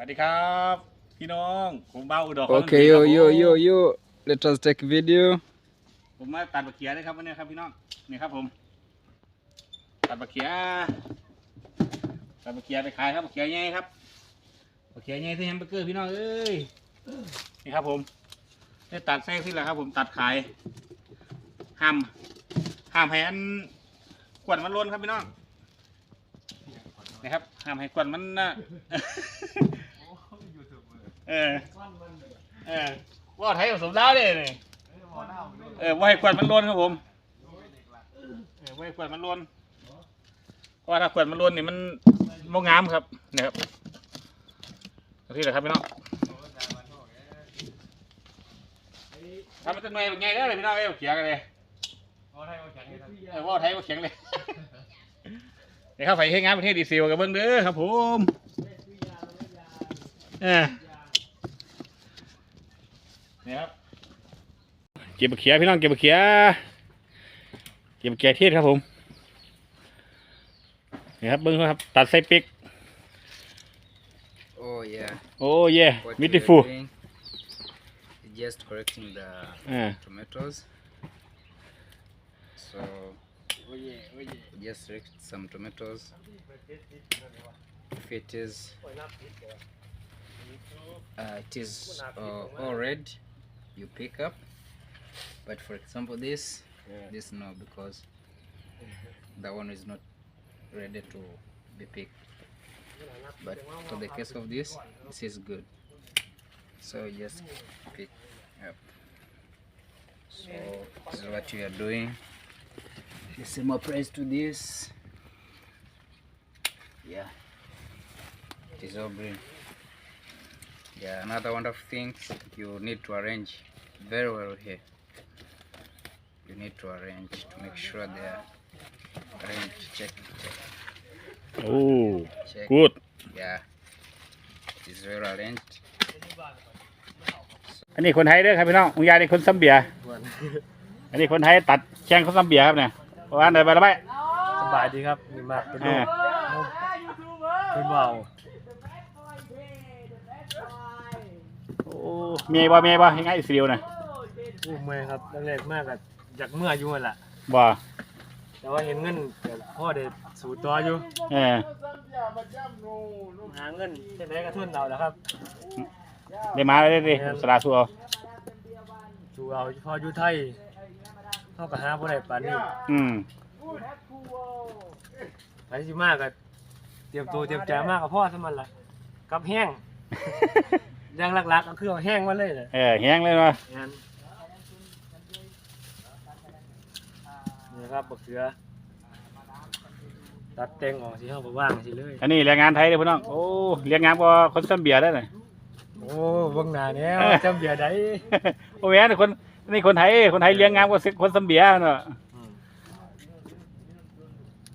วัสดีครับ พี่น้องผมเบ้าอุดร Okay, yo, yo, yo, yo. Let us take video. ผมมาตัดบักเขียนะครับวันนี้ครับพี่น้องนี่ครับผม ตัดบักเขียตัดบักเขียไปขายครับบักเขียใหญ่ครับบักเขียใหญ่ที่แฮมเบอร์เกอร์พี่น้องเอ้ยนี่ครับผมได้ตัดแทรกที่แหละครับ ผมตัดขายห้ามห้ามให้อันกวนมันล้นครับพี่น้องนะครับห้ามให้กวนมันนะ เออ เออว่าไทยผสมแล้วเลยนี่เออว่าให้ควันมันล้นครับผมเออว่าให้ควันมันล้นเพราะว่าถ้าควันมันล้นนี่มันโมงามครับนี่ครับเอาที่ไหนครับพี่น้องทำมันจะหน่วยเป็นไงเด้อเลยพี่น้องเอ้ยเขียงกันเลยเออว่าไทยว่าแข็งเลยเดี๋ยวเข้าไปให้งานประเทศดีเซลกับเบิ้งเด้อครับผมเออ นี่ครับเก็บบักเขียพี่น้องเก็บบักเขียเก็บบักเขียเทศครับผมนี่ครับเบิ้งครับตัดไส้ปิก Oh, yeah. โอ้เย่ What มิ we ติ are ฟู doing is Just correcting the อ่า tomatoes. So, just select some tomatoes. If it is, uh, it is uh, all red, you pick up. But for example, this, this no, because that one is not ready to be picked. But for the case of this, this is good. So just pick up. So this is what you are doing. The same applies to this. Yeah, it is all green. Yeah, another wonderful thing you need to arrange very well here. You need to arrange to make sure they are arranged. Check, check, โอ้ check. กูด Yeah, it is well arranged. อันนี้คนไทยเด้อครับพี่น้องมึงยายนี่คนซัมเบีย อันนี้คนไทยตัดแข้งคนซัมเบียครับเนี่ยว่าอันไหนไปแล้วไปสบายดีครับมีมากเป็นเอลูอกเป็นเบา โอ้เมียบ่เมียบ่ยังไงอิสราเอลน่ะอู้เมื่อยครับแรกๆมากอะอยากเมื่อยอยู่นั่นแหละบ่แต่ว่าเห็นเงินแต่พ่อเด็ดสู่ตัวอยู่เออหาเงินจะได้กระทุนเราแล้วครับ ได้มาเลยดิสลาสัวสู่เอาเฉพาะอยู่ไทยเท่ากับหาบ่ได้ปานนี้อืมไปสิมากก็เตรียมตัวเตรียมใจมากกับพ่อซะมันล่ะกับแห้งอ ย่างหลักๆก็คือเอาแห้งมาเลยน่ะเออแห้งเลยเนาะงั้นนี่ครับบักเขือ ตัดแต่งออกสิเฮาบ่ว่างสิเลย อันนี้แรงงานไทยเด้อพี่น้องโอ้เลี้ยงงานกว่าคนซัมเบียได้อน่ะโอ้เบิ่งหน้าแนวเออจำเบียร์ได้โอ้แม่นคนนี่คนไทยคนไทยเลี้ยงงามกว่าคนซัมเบียเนาะอืม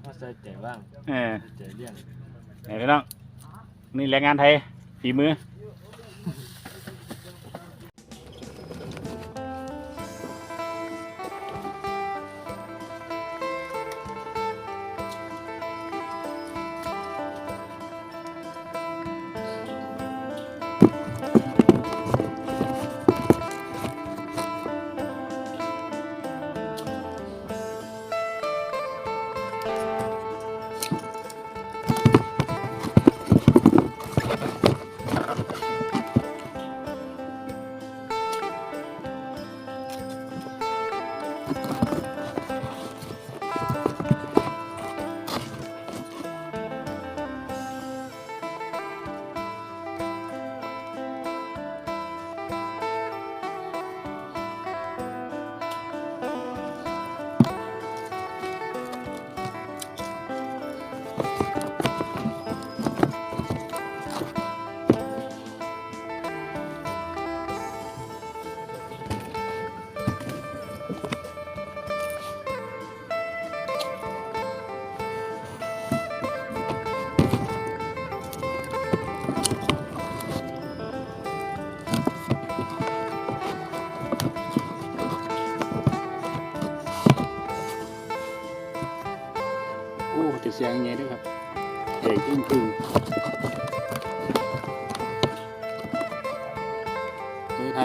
เขาใส่ใจว่างเออใส่ใจเลี้ยงนี่พี่น้องนี่แรงงานไทยฝีมือ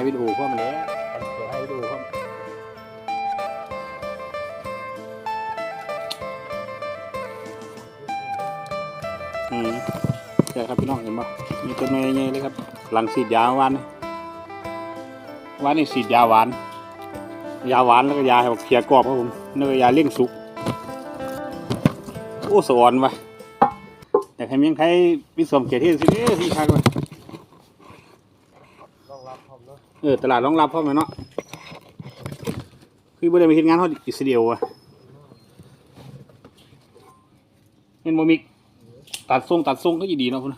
วิดีโอพร้อมแล้วเดี๋ยวถ่ายวิดีโอพร้อมอืมใช่ครับพี่น้องเห็นป่ะมีต้นไม้ใหญ่เลยครับ หลังสีดยาหวานหวานนี่สีดยาหวาน ยาหวานแล้วก็ยาให้บักเขียกรอบครับผมแล้วก็ยาเลี้ยงสุก โอ้สวรรค์ว่ะอยากให้เมียงไทยมีสวมเกียรติที่สิเด้อพี่คักว่ะรองรับพร้อ มเนาะเออตลาดรองรับพร้อมแล้วเนาะคือบ่ได้มาเฮ็ดงานเฮาอิสราเอลว่ะเห็นบ่มิกตัดทรงตัดทรงก็สิดีเนาะพุ่น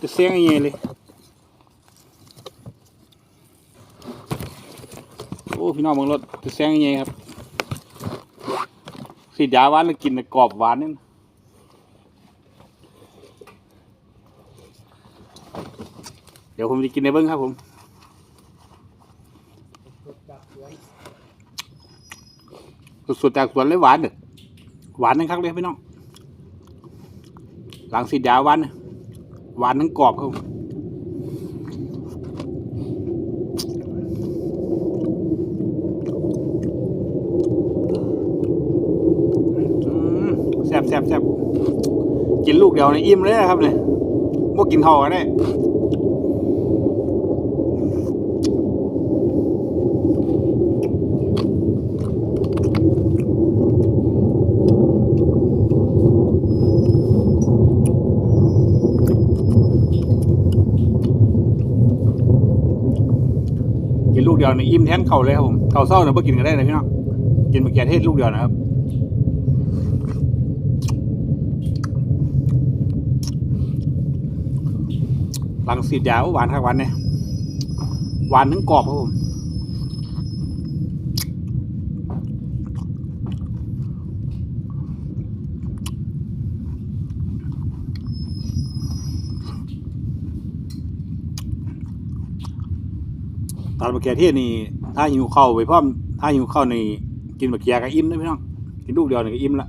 จะเสียงยังไงเลยโอ้พี่น้องเบิ่งรถจะเสียงยังไงครับสีดยาหวานแล้วกินแต่กรอบหวานเนี่นะเดี๋ยวผมจะกินในเบิ้งครับผม จากสวน สดๆจากสวนเลยหวานเด้อหวานนะครับเลยพี่น้อง หลังสีดยาหวานหวานทั้งกรอบครับแซ่บแซ่บแซ่บกินลูกเดียวในอิ่มเลยนะครับเนี่ยพวกกินทอกันได้ กินลูกเดียวในอิ่มแทนเข่าเลยครับผมเข่าเศร้าเนี่ยเพิ่กินกันได้เลยพี่น้องกินมะเขือเทศลูกเดียวนะครับหลังสีดยาวหวานครับหวานเนี่ยหวานนึงกรอบครับผม ตอนมะเขือเทศนี่ถ้าหิวข้าวไปพร้อมถ้าหิวข้าวนี่กินมะเขือก็อิ่มนะพี่น้องกินลูกเดียวนี่ก็อิ่มละ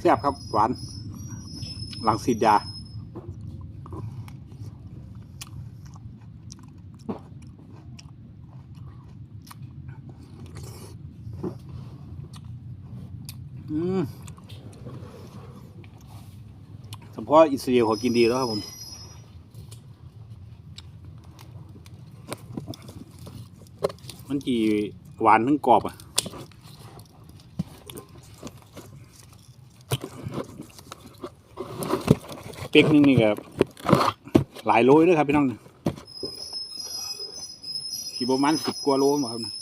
แซ่บครับหวาน หลังสีดยา อืม เฉพาะอิสราเอลเขากินดีแล้วครับผมมันจีหวานทั้งกรอบอะเป๊กนึงนี่ก็หลายโลเลยเด้อครับพี่น้องขี่ประมาณสิบกว่าโลมาครับ